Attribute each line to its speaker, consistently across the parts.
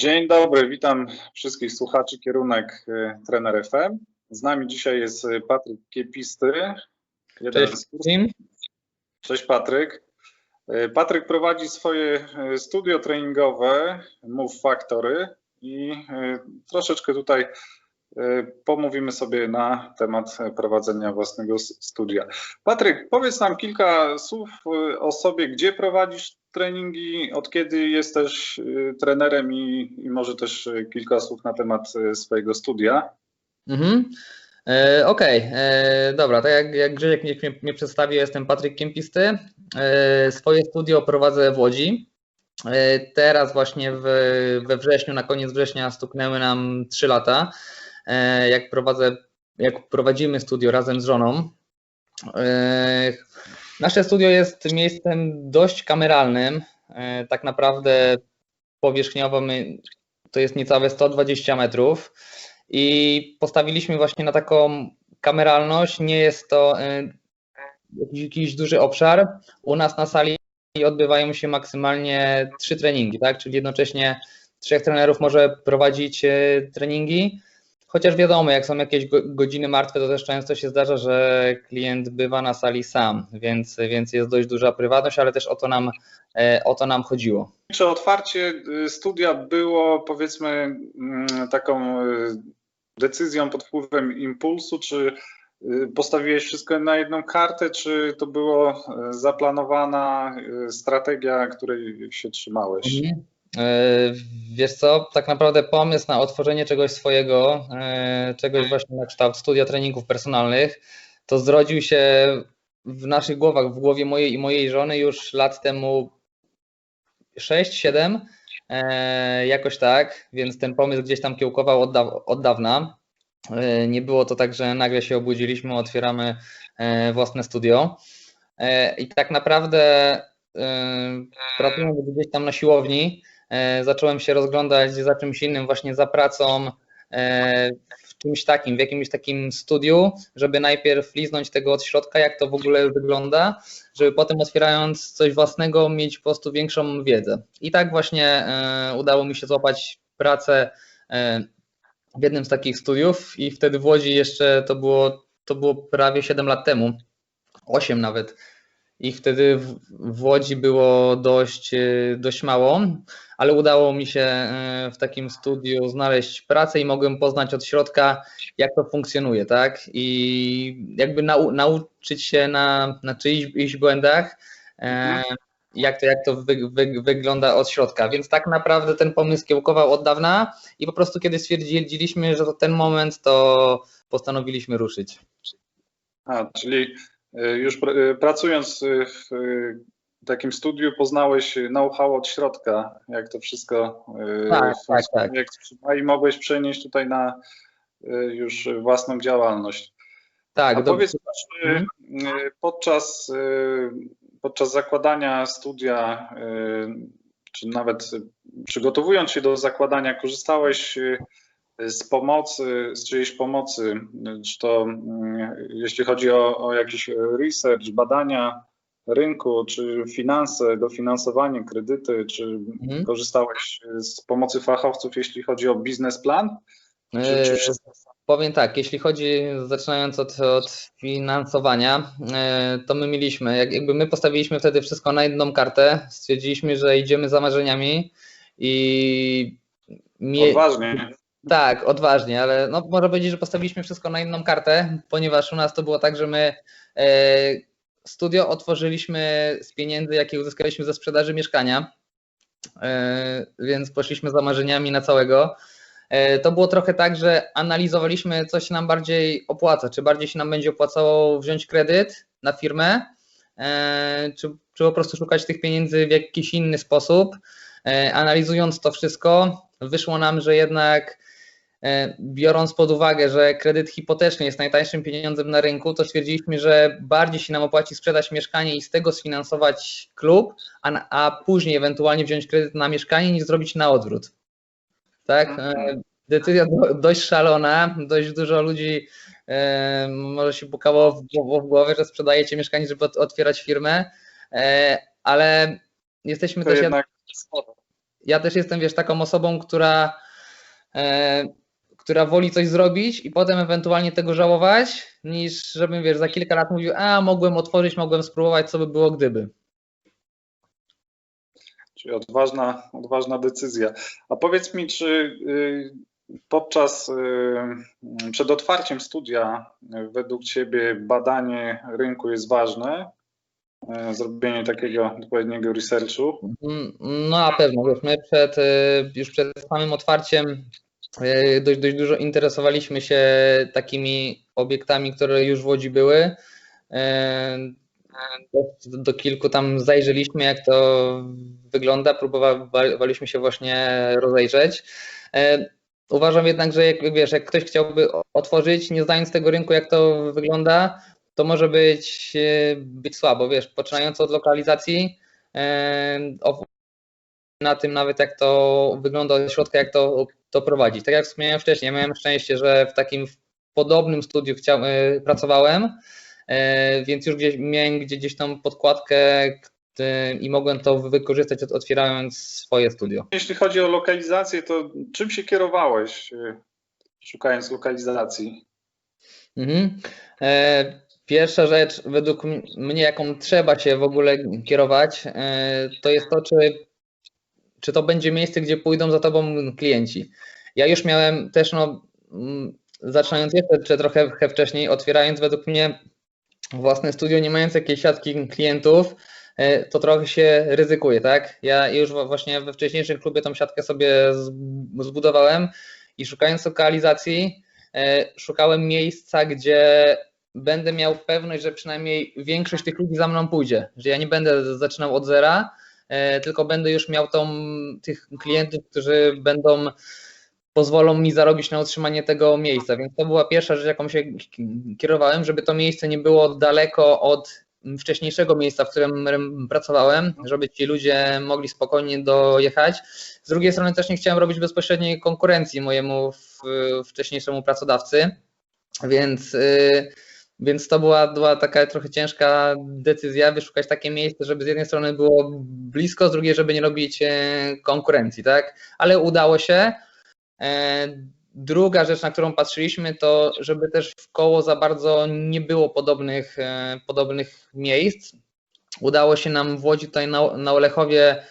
Speaker 1: Dzień dobry, witam wszystkich słuchaczy kierunek y, Trener FM. Z nami dzisiaj jest y, Patryk Kiepisty.
Speaker 2: Cześć.
Speaker 1: Cześć Patryk. Y, Patryk prowadzi swoje studio treningowe Move Factory i troszeczkę tutaj pomówimy sobie na temat prowadzenia własnego studia. Patryk, powiedz nam kilka słów o sobie, gdzie prowadzisz treningi, od kiedy jesteś y, trenerem i, i może też y, kilka słów na temat y, swojego studia.
Speaker 2: Mhm. E, Okej, e, dobra, tak jak, jak mnie, mnie, przedstawił, jestem Patryk Kempisty. E, swoje studio prowadzę w Łodzi. E, teraz właśnie w, we wrześniu, na koniec września stuknęły nam 3 lata, e, jak prowadzę, jak prowadzimy studio razem z żoną. E, nasze studio jest miejscem dość kameralnym. E, tak naprawdę powierzchniowo my, to jest niecałe 120 metrów. I postawiliśmy właśnie na taką kameralność. Nie jest to y, jakiś, duży obszar. U nas na sali odbywają się maksymalnie trzy treningi, tak? Czyli jednocześnie trzech trenerów może prowadzić y, treningi. Chociaż wiadomo, jak są jakieś go- godziny martwe, to też często się zdarza, że klient bywa na sali sam, więc, więc jest dość duża prywatność, ale też o to nam, e, o to nam chodziło.
Speaker 1: Czy otwarcie y, studia było powiedzmy mm, taką y, decyzją pod wpływem impulsu, czy y, postawiłeś wszystko na jedną kartę, czy to była zaplanowana strategia, której się trzymałeś?
Speaker 2: Mhm. E, Wiesz co, tak naprawdę pomysł na otworzenie czegoś swojego, e, czegoś właśnie na kształt studia treningów personalnych, to zrodził się w naszych głowach, w głowie mojej i mojej żony już lat temu 6-7, e, jakoś tak, więc ten pomysł gdzieś tam kiełkował od, daw- od dawna. Nie było to tak, że nagle się obudziliśmy, otwieramy własne studio. I tak naprawdę pracując gdzieś tam na siłowni, zacząłem się rozglądać za czymś innym, właśnie za pracą e, w czymś takim, w jakimś takim studiu, żeby najpierw liznąć tego od środka, jak to w ogóle wygląda, żeby potem otwierając coś własnego mieć po prostu większą wiedzę. I tak właśnie e, udało mi się złapać pracę e, w jednym z takich studiów i wtedy w Łodzi jeszcze to było, to było prawie 7 lat temu, 8 nawet. Ich wtedy w, Łodzi było dość, e, dość mało, ale udało mi się e, w takim studiu znaleźć pracę i mogłem poznać od środka, jak to funkcjonuje, tak? I jakby nau, nauczyć się na, na czyichś błędach, e, jak to, jak to wy, wy, wygląda od środka. Więc tak naprawdę ten pomysł kiełkował od dawna i po prostu kiedy stwierdziliśmy, że to ten moment, to postanowiliśmy ruszyć.
Speaker 1: A, czyli już pr- y, pracując w takim studiu poznałeś know-how od środka, jak to wszystko y,
Speaker 2: Tak, tak, tak.
Speaker 1: i mogłeś przenieść tutaj na już własną działalność.
Speaker 2: Tak,
Speaker 1: A powiedz, czy
Speaker 2: Mhm.
Speaker 1: podczas, podczas zakładania studia, czy nawet przygotowując się do zakładania, korzystałeś z pomocy, z czyjejś pomocy, czy to y, jeśli chodzi o, o jakiś research, badania rynku, czy finanse, dofinansowanie, kredyty, czy
Speaker 2: Mhm.
Speaker 1: korzystałeś z pomocy fachowców, jeśli chodzi o biznesplan? Czy, czy
Speaker 2: E,
Speaker 1: wszystko
Speaker 2: Powiem tak, jeśli chodzi, zaczynając od, od finansowania, e, to my mieliśmy, jak, jakby my postawiliśmy wtedy wszystko na jedną kartę, stwierdziliśmy, że idziemy za marzeniami i mie-
Speaker 1: odważnie?
Speaker 2: Tak, odważnie, ale no, można powiedzieć, że postawiliśmy wszystko na jedną kartę, ponieważ u nas to było tak, że my e, studio otworzyliśmy z pieniędzy, jakie uzyskaliśmy ze sprzedaży mieszkania, e, więc poszliśmy za marzeniami na całego. E, To było trochę tak, że analizowaliśmy, co się nam bardziej opłaca. Czy bardziej się nam będzie opłacało wziąć kredyt na firmę, czy, czy po prostu szukać tych pieniędzy w jakiś inny sposób. Analizując to wszystko, wyszło nam, że jednak biorąc pod uwagę, że kredyt hipoteczny jest najtańszym pieniądzem na rynku, to stwierdziliśmy, że bardziej się nam opłaci sprzedać mieszkanie i z tego sfinansować klub, a, na- a później ewentualnie wziąć kredyt na mieszkanie, niż zrobić na odwrót. Tak? E, Decyzja do, dość szalona, dość dużo ludzi e, może się pukało w, głow- w głowę, że sprzedajecie mieszkanie, żeby ot- otwierać firmę, e, ale jesteśmy
Speaker 1: To
Speaker 2: też
Speaker 1: jednak
Speaker 2: ja też jestem, wiesz, taką osobą, która, e, która woli coś zrobić i potem ewentualnie tego żałować, niż żebym, wiesz, za kilka lat mówił, a mogłem otworzyć, mogłem spróbować, co by było gdyby.
Speaker 1: Czyli odważna, odważna decyzja. A powiedz mi, czy y, podczas, y, przed otwarciem studia y, według Ciebie badanie rynku jest ważne? Zrobienie takiego odpowiedniego researchu?
Speaker 2: Mm, No na pewno, wiesz, my przed, już przed samym otwarciem dość, dość dużo interesowaliśmy się takimi obiektami, które już w Łodzi były. Y, Do, kilku tam zajrzeliśmy, jak to wygląda, próbowaliśmy się właśnie rozejrzeć. Y, Uważam jednak, że jak wiesz, jak ktoś chciałby otworzyć, nie znając tego rynku, jak to wygląda, to może być, być słabo, wiesz, poczynając od lokalizacji, na tym nawet jak to wygląda od środka, jak to, to prowadzić. Tak jak wspomniałem wcześniej, miałem szczęście, że w takim podobnym studiu chciał, y, pracowałem, y, więc już gdzieś miałem gdzie, gdzieś tą podkładkę y, i mogłem to wykorzystać od- otwierając swoje studio.
Speaker 1: Jeśli chodzi o lokalizację, to czym się kierowałeś, szukając lokalizacji?
Speaker 2: Mhm. E, Pierwsza rzecz, według mnie, jaką trzeba się w ogóle kierować, e, to jest to, czy, czy to będzie miejsce, gdzie pójdą za tobą klienci. Ja już miałem też, no, mm, zaczynając jeszcze trochę wcześniej, otwierając według mnie własne studio, nie mając jakiejś siatki klientów, e, to trochę się ryzykuje, tak? Ja już właśnie we wcześniejszym klubie tą siatkę sobie zbudowałem i szukając lokalizacji, e, szukałem miejsca, gdzie będę miał pewność, że przynajmniej większość tych ludzi za mną pójdzie, że ja nie będę zaczynał od zera, tylko będę już miał tą, tych klientów, którzy będą pozwolą mi zarobić na utrzymanie tego miejsca. Więc to była pierwsza rzecz, jaką się kierowałem, żeby to miejsce nie było daleko od wcześniejszego miejsca, w którym pracowałem, żeby ci ludzie mogli spokojnie dojechać. Z drugiej strony też nie chciałem robić bezpośredniej konkurencji mojemu wcześniejszemu pracodawcy, więc, y, więc to była, była taka trochę ciężka decyzja, wyszukać takie miejsce, żeby z jednej strony było blisko, z drugiej, żeby nie robić e, konkurencji, tak? Ale udało się. E, Druga rzecz, na którą patrzyliśmy, to żeby też w koło za bardzo nie było podobnych, e, podobnych miejsc. Udało się nam w Łodzi tutaj na, na Olechowie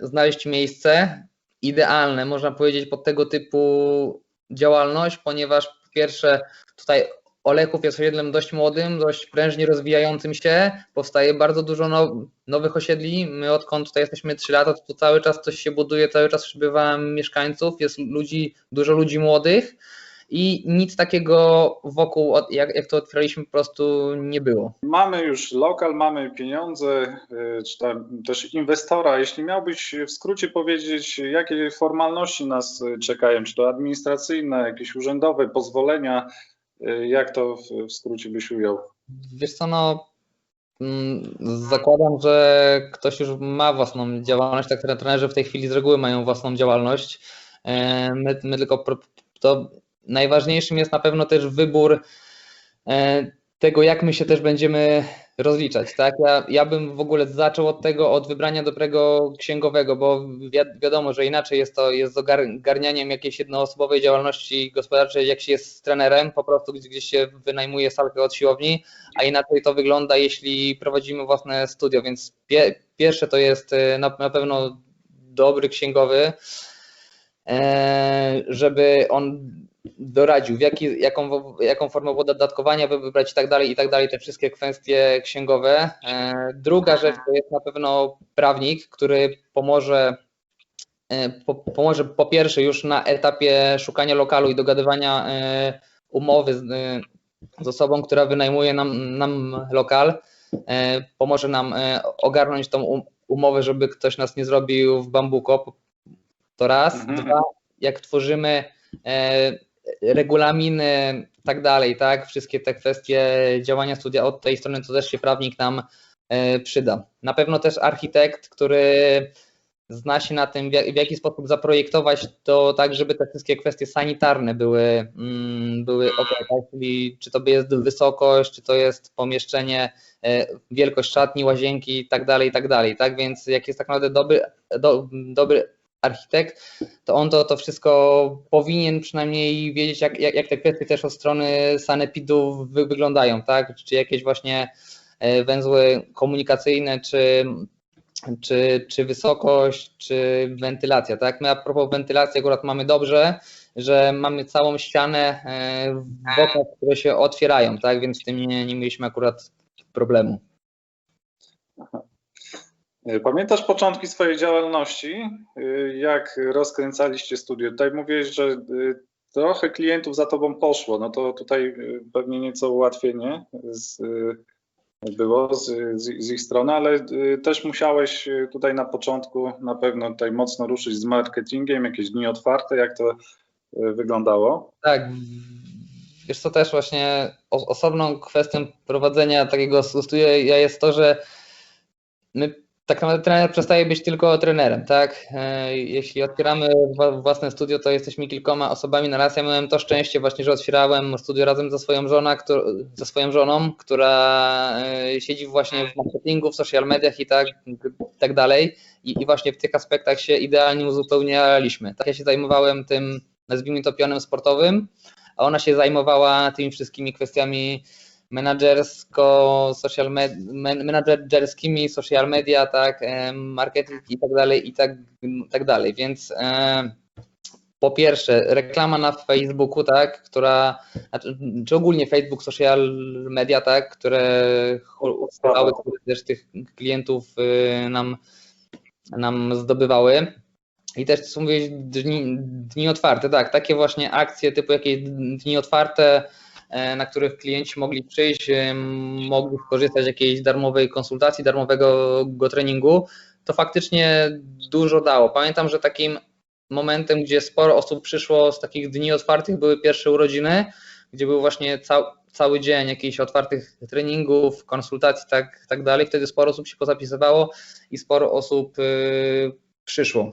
Speaker 2: znaleźć miejsce idealne, można powiedzieć, pod tego typu działalność, ponieważ po pierwsze tutaj Olechów jest osiedlem dość młodym, dość prężnie rozwijającym się, powstaje bardzo dużo now, nowych osiedli. My odkąd tutaj jesteśmy 3 lata, to cały czas coś się buduje, cały czas przybywa mieszkańców, jest ludzi, dużo ludzi młodych i nic takiego wokół, jak, jak to otwieraliśmy, po prostu nie było.
Speaker 1: Mamy już lokal, mamy pieniądze, y, czy tam też inwestora. Jeśli miałbyś w skrócie powiedzieć, jakie formalności nas czekają, czy to administracyjne, jakieś urzędowe, pozwolenia, jak to w, skrócie byś ujął?
Speaker 2: Wiesz co, no mm, zakładam, że ktoś już ma własną działalność, tak trenerzy w tej chwili z reguły mają własną działalność. E, My, my tylko to najważniejszym jest na pewno też wybór e, tego, jak my się też będziemy rozliczać, tak? Ja, ja bym w ogóle zaczął od tego, od wybrania dobrego księgowego, bo wi- wiadomo, że inaczej jest to jest ogarnianiem jakiejś jednoosobowej działalności gospodarczej, jak się jest trenerem, po prostu gdzieś, się wynajmuje salkę od siłowni, a inaczej to wygląda, jeśli prowadzimy własne studio, więc pie, pierwsze to jest e, na, na pewno dobry księgowy, e, żeby on doradził, w jaki, jaką, jaką formę podatkowania wybrać i tak dalej, i tak dalej, te wszystkie kwestie księgowe. E, Druga rzecz to jest na pewno prawnik, który pomoże, e, po, pomoże po pierwsze już na etapie szukania lokalu i dogadywania e, umowy z, z osobą, która wynajmuje nam, nam lokal, pomoże nam ogarnąć tą um- umowę, żeby ktoś nas nie zrobił w bambuko, to raz.
Speaker 1: Mhm.
Speaker 2: Dwa, jak tworzymy regulaminy, tak dalej, tak, wszystkie te kwestie działania studia od tej strony, to też się prawnik nam e, przyda. Na pewno też architekt, który zna się na tym, w jak- w jaki sposób zaprojektować to tak, żeby te wszystkie kwestie sanitarne były, mm, były ok, tak? czyli czy to jest wysokość, czy to jest pomieszczenie, e, wielkość szatni, łazienki i tak dalej, i tak dalej, tak, więc jak jest tak naprawdę dobry, do, dobry architekt, to on to, to wszystko powinien przynajmniej wiedzieć, jak, jak, jak te kwestie też od strony sanepidu wy, wyglądają, tak, czy jakieś właśnie e, węzły komunikacyjne, czy czy, czy wysokość, czy wentylacja, tak? My a propos wentylacji akurat mamy dobrze, że mamy całą ścianę e, w oknach, które się otwierają, tak? Więc z tym nie, nie mieliśmy akurat problemu.
Speaker 1: Pamiętasz początki swojej działalności? Y, Jak rozkręcaliście studio? Tutaj mówiłeś, że y, trochę klientów za tobą poszło. No to tutaj pewnie nieco ułatwienie z, było z, z, z ich strony, ale też musiałeś tutaj na początku na pewno tutaj mocno ruszyć z marketingiem, jakieś dni otwarte. Jak to wyglądało?
Speaker 2: Tak. Wiesz co, też właśnie osobną kwestią prowadzenia takiego studia jest to, że my tak naprawdę trener przestaje być tylko trenerem, tak? E, jeśli otwieramy własne studio, to jesteśmy kilkoma osobami na raz. Ja miałem to szczęście właśnie, że otwierałem studio razem ze swoją, żoną, ze swoją żoną, która e, siedzi właśnie w marketingu, w social mediach i tak, tak dalej. I, I właśnie w tych aspektach się idealnie uzupełnialiśmy. Tak ja się zajmowałem tym, nazwijmy to pionem sportowym, a ona się zajmowała tymi wszystkimi kwestiami social med, menadżerskimi, social media, tak, marketing i tak dalej, i tak, tak dalej. Więc po pierwsze, reklama na Facebooku, tak, która, znaczy, czy ogólnie Facebook, social media, tak, które które też tych klientów y, nam, nam zdobywały. I też, co mówiłeś, dni, dni otwarte, tak, takie właśnie akcje typu jakieś dni otwarte, E, na których klienci mogli przyjść, e, mogli skorzystać z jakiejś darmowej konsultacji, darmowego go treningu, to faktycznie dużo dało. Pamiętam, że takim momentem, gdzie sporo osób przyszło z takich dni otwartych, były pierwsze urodziny, gdzie był właśnie cał, cały dzień jakichś otwartych treningów, konsultacji, tak, tak dalej. Wtedy sporo osób się pozapisywało i sporo osób y, przyszło.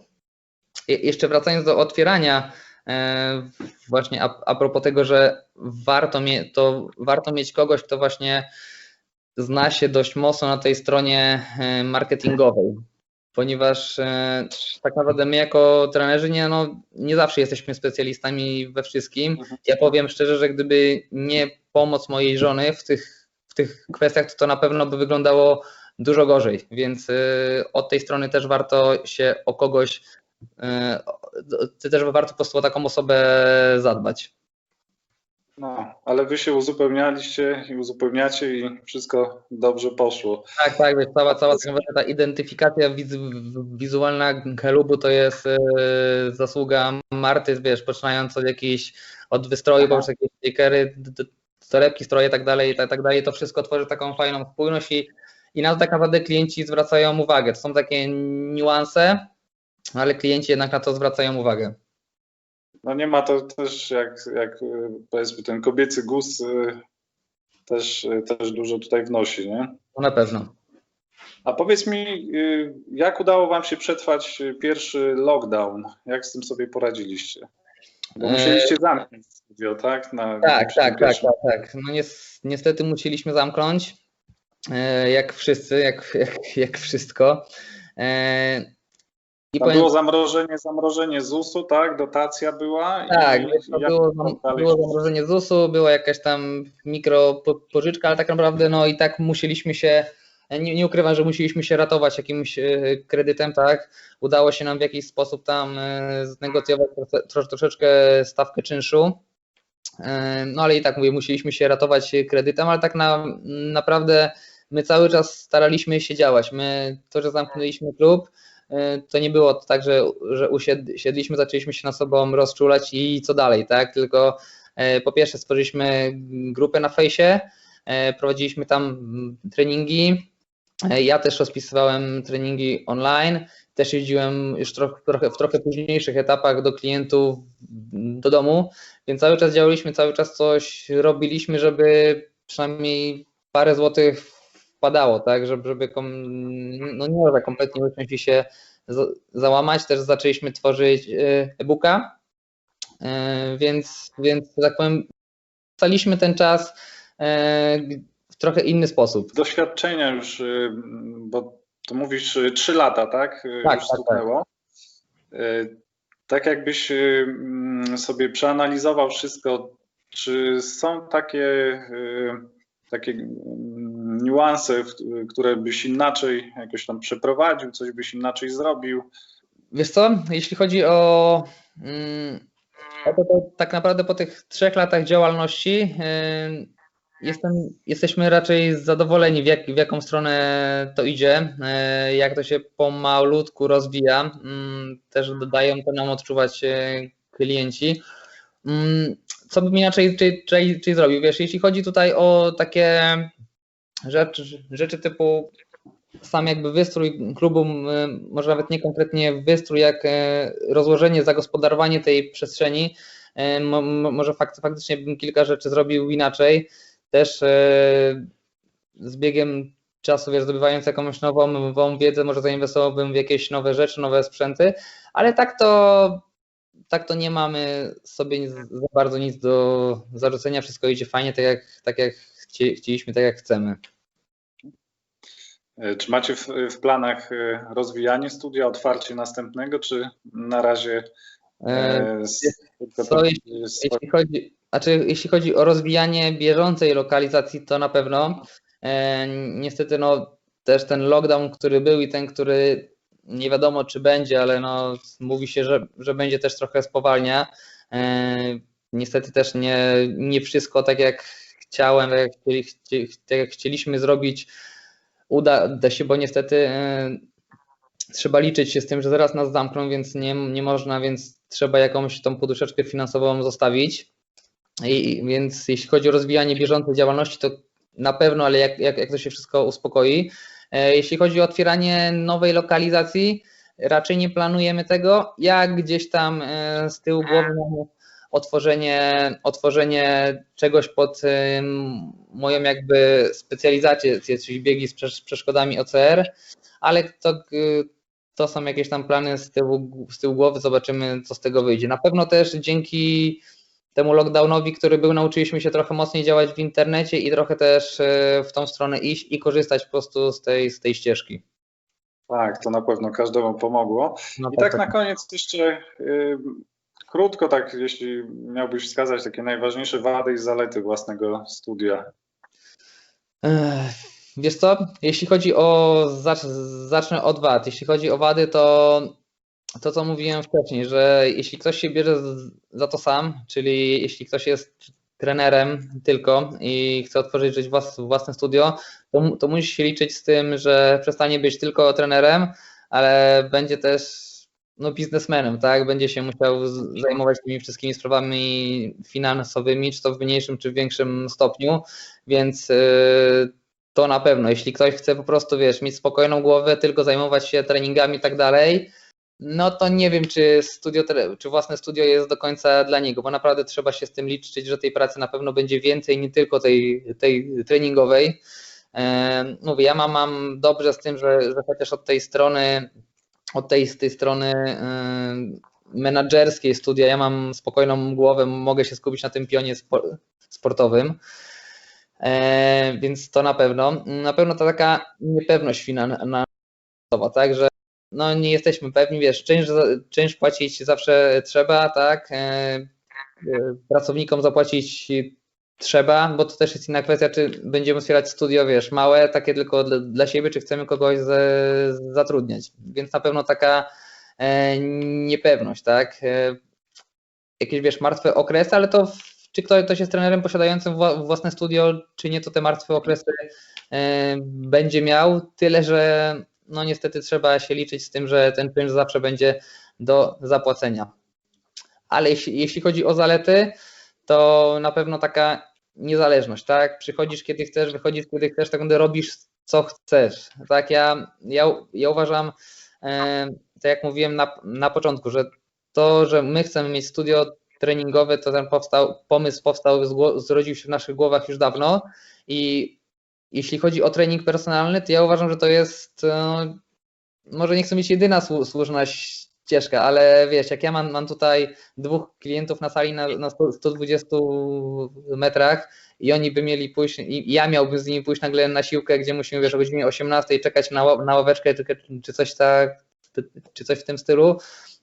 Speaker 2: Je, jeszcze wracając do otwierania, E, właśnie a, a propos tego, że warto, mie to, warto mieć kogoś, kto właśnie zna się dość mocno na tej stronie e, marketingowej, ponieważ e, tak naprawdę my jako trenerzy nie, no, nie zawsze jesteśmy specjalistami we wszystkim. Mhm. Ja powiem szczerze, że gdyby nie pomoc mojej żony w tych, w tych kwestiach, to to na pewno by wyglądało dużo gorzej, więc od tej strony też warto się o kogoś ty też warto po prostu o taką osobę zadbać.
Speaker 1: No, ale wy się uzupełnialiście i uzupełniacie i wszystko dobrze poszło.
Speaker 2: Tak, tak, wiesz, cała, cała ta identyfikacja wizualna klubu to jest e, zasługa Marty, wiesz, poczynając od jakichś, od wystroju, poprzez jakieś stickery, torebki, stroje i tak dalej, i tak, tak dalej, to wszystko tworzy taką fajną spójność i, i na to tak naprawdę klienci zwracają uwagę. To są takie niuanse, ale klienci jednak na to zwracają uwagę.
Speaker 1: No nie ma to też jak, jak powiedzmy ten kobiecy guz y, też, też dużo tutaj wnosi, nie?
Speaker 2: No na pewno.
Speaker 1: A powiedz mi, y, jak udało Wam się przetrwać pierwszy lockdown? Jak z tym sobie poradziliście? Bo e, musieliście zamknąć studio, tak?
Speaker 2: Na, tak, tak, tak, tak, tak. No niestety musieliśmy zamknąć, e, jak wszyscy, jak, jak, jak wszystko.
Speaker 1: I powiem... było zamrożenie, zamrożenie ZUS-u, tak? Dotacja była.
Speaker 2: Tak, i było, było zamrożenie ZUS-u, była jakaś tam mikro pożyczka, ale tak naprawdę no i tak musieliśmy się, nie, nie ukrywam, że musieliśmy się ratować jakimś e, kredytem, tak? Udało się nam w jakiś sposób tam e, znegocjować trosze, troszeczkę stawkę czynszu. E, no ale i tak mówię, musieliśmy się ratować kredytem, ale tak na, naprawdę my cały czas staraliśmy się działać. My to, że zamknęliśmy klub, to nie było tak, że, że usiedliśmy, zaczęliśmy się na sobą rozczulać i co dalej, tak? Tylko e, po pierwsze stworzyliśmy grupę na fejsie, e, prowadziliśmy tam treningi. Ja też rozpisywałem treningi online, też jeździłem już w trochę późniejszych etapach do klientów do domu, więc cały czas działaliśmy, cały czas coś robiliśmy, żeby przynajmniej parę złotych wpadało, tak, żeby, żeby no nie, że kompletnie uciąć się za- załamać. Też zaczęliśmy tworzyć e, e-booka, E, więc, więc, tak powiem, staliśmy ten czas e, w trochę inny sposób.
Speaker 1: Doświadczenia już, y, bo to mówisz y, trzy lata, tak? Y,
Speaker 2: Tak,
Speaker 1: już
Speaker 2: tak.
Speaker 1: Y, Tak jakbyś y, mm, sobie przeanalizował wszystko, czy są takie, y, takie niuanse, które byś inaczej jakoś tam przeprowadził, coś byś inaczej zrobił?
Speaker 2: Wiesz co, jeśli chodzi o, mm, to, to tak naprawdę po tych trzech latach działalności y, jestem, jesteśmy raczej zadowoleni w, jak, w jaką stronę to idzie, y, jak to się pomalutku rozwija. Mm, Też dają to nam odczuwać y, klienci. Mm, Co bym inaczej czy, czy, czy zrobił? Wiesz, jeśli chodzi tutaj o takie rzeczy, rzeczy typu sam jakby wystrój klubu, może nawet nie konkretnie wystrój, jak e, rozłożenie, zagospodarowanie tej przestrzeni, e, mo- mo- może fakt, faktycznie bym kilka rzeczy zrobił inaczej. Też e, z biegiem czasu, wiesz, zdobywając jakąś nową, nową wiedzę, może zainwestowałbym w jakieś nowe rzeczy, nowe sprzęty, ale tak to, tak to nie mamy sobie za bardzo nic do zarzucenia, wszystko idzie fajnie, tak jak, tak jak chci, chcieliśmy, tak jak chcemy.
Speaker 1: Y, Czy macie w, w planach y, rozwijanie studia, otwarcie następnego, czy na razie
Speaker 2: E,
Speaker 1: e, to
Speaker 2: jeśli- chodzi, znaczy, jeśli chodzi o rozwijanie bieżącej lokalizacji, to na pewno. E, niestety, no, też ten lockdown, który był i ten, który nie wiadomo, czy będzie, ale no, mówi się, że, że będzie też trochę spowalnia. E, niestety też nie, nie wszystko tak jak chciałem, tak jak, chcieli, chci- tak jak chcieliśmy zrobić, uda da się, bo niestety e, trzeba liczyć się z tym, że zaraz nas zamkną, więc nie, nie można, więc trzeba jakąś tą poduszeczkę finansową zostawić. I, więc jeśli chodzi o rozwijanie bieżącej działalności, to na pewno, ale jak, jak, jak to się wszystko uspokoi. E, Jeśli chodzi o otwieranie nowej lokalizacji, raczej nie planujemy tego. Jak gdzieś tam e, z tyłu głowy mamy otworzenie, otworzenie czegoś pod moją jakby specjalizację, czyli biegi z przesz- przeszkodami OCR, ale to, g- to są jakieś tam plany z tyłu, z tyłu głowy, zobaczymy co z tego wyjdzie. Na pewno też dzięki temu lockdownowi, który był, nauczyliśmy się trochę mocniej działać w internecie i trochę też e, w tą stronę iść i korzystać po prostu z tej, z tej ścieżki.
Speaker 1: Tak, to na pewno każdemu pomogło.
Speaker 2: No
Speaker 1: I tak na koniec jeszcze y, krótko, tak jeśli miałbyś wskazać takie najważniejsze wady i zalety własnego studia.
Speaker 2: Wiesz co, jeśli chodzi o, zacz, zacznę od wad, jeśli chodzi o wady, to to co mówiłem wcześniej, że jeśli ktoś się bierze za to sam, czyli jeśli ktoś jest trenerem tylko i chce otworzyć własne studio, to, to musi się liczyć z tym, że przestanie być tylko trenerem, ale będzie też no, biznesmenem, tak? Będzie się musiał zajmować tymi wszystkimi sprawami finansowymi, czy to w mniejszym, czy w większym stopniu, więc yy, to na pewno. Jeśli ktoś chce po prostu, wiesz, mieć spokojną głowę, tylko zajmować się treningami i tak dalej, no to nie wiem, czy studio, czy własne studio jest do końca dla niego, bo naprawdę trzeba się z tym liczyć, że tej pracy na pewno będzie więcej, nie tylko tej, tej treningowej. E, Mówię, ja mam, mam dobrze z tym, że, że chociaż od tej strony, od tej, z tej strony e, menadżerskiej studia, ja mam spokojną głowę, mogę się skupić na tym pionie spo- sportowym. E, Więc to na pewno. Na pewno ta taka niepewność finansowa, tak, że no nie jesteśmy pewni, wiesz, czynsz, czynsz płacić zawsze trzeba, tak, e, e, pracownikom zapłacić trzeba, bo to też jest inna kwestia, czy będziemy otwierać studio, wiesz, małe, takie tylko dla, dla siebie, czy chcemy kogoś z, zatrudniać, więc na pewno taka e, niepewność, tak, e, jakieś, wiesz, martwe okresy, ale to czy ktoś, jest trenerem posiadającym wła- własne studio, czy nie, to te martwe okresy e, będzie miał, tyle, że no niestety trzeba się liczyć z tym, że ten czynsz zawsze będzie do zapłacenia. Ale jeśli, jeśli chodzi o zalety, to na pewno taka niezależność, tak? Przychodzisz kiedy chcesz, wychodzisz kiedy chcesz, tak naprawdę robisz co chcesz. Tak, ja, ja, ja uważam, e, tak jak mówiłem na, na początku, że to, że my chcemy mieć studio treningowe, to ten powstał, pomysł powstał, zrodził się w naszych głowach już dawno i jeśli chodzi o trening personalny, to ja uważam, że to jest e, może nie chcę być jedyna słu- słuszna ścieżka, ale wiesz, jak ja mam, mam tutaj dwóch klientów na sali na, na 100, 120 metrach i oni by mieli pójść, i ja miałbym z nimi pójść nagle na siłkę, gdzie musimy wiesz, o godzinie 18 czekać na, na ławeczkę czy, czy coś tak, czy coś w tym stylu,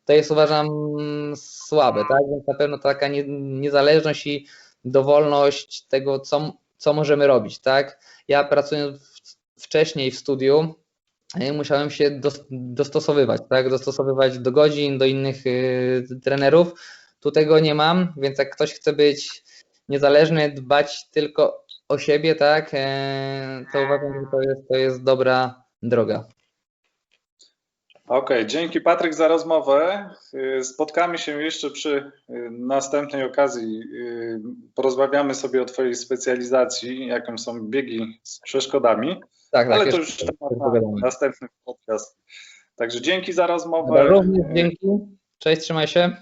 Speaker 2: to jest uważam słabe, tak? Więc na pewno taka nie, niezależność i dowolność tego, co, co możemy robić, tak? Ja pracując wcześniej w studiu, e, musiałem się dos, dostosowywać, tak? Dostosowywać do godzin, do innych y, trenerów. Tu tego nie mam, więc jak ktoś chce być niezależny, dbać tylko o siebie, tak? E, to uważam, że to jest, to jest dobra droga.
Speaker 1: Okej, dzięki Patryk za rozmowę. Y, Spotkamy się jeszcze przy y, następnej okazji. Porozmawiamy sobie o Twojej specjalizacji, jaką są biegi z przeszkodami,
Speaker 2: Tak, tak.
Speaker 1: ale to już temat na następny podcast. Także dzięki za rozmowę.
Speaker 2: Również dzięki. Cześć, trzymaj się.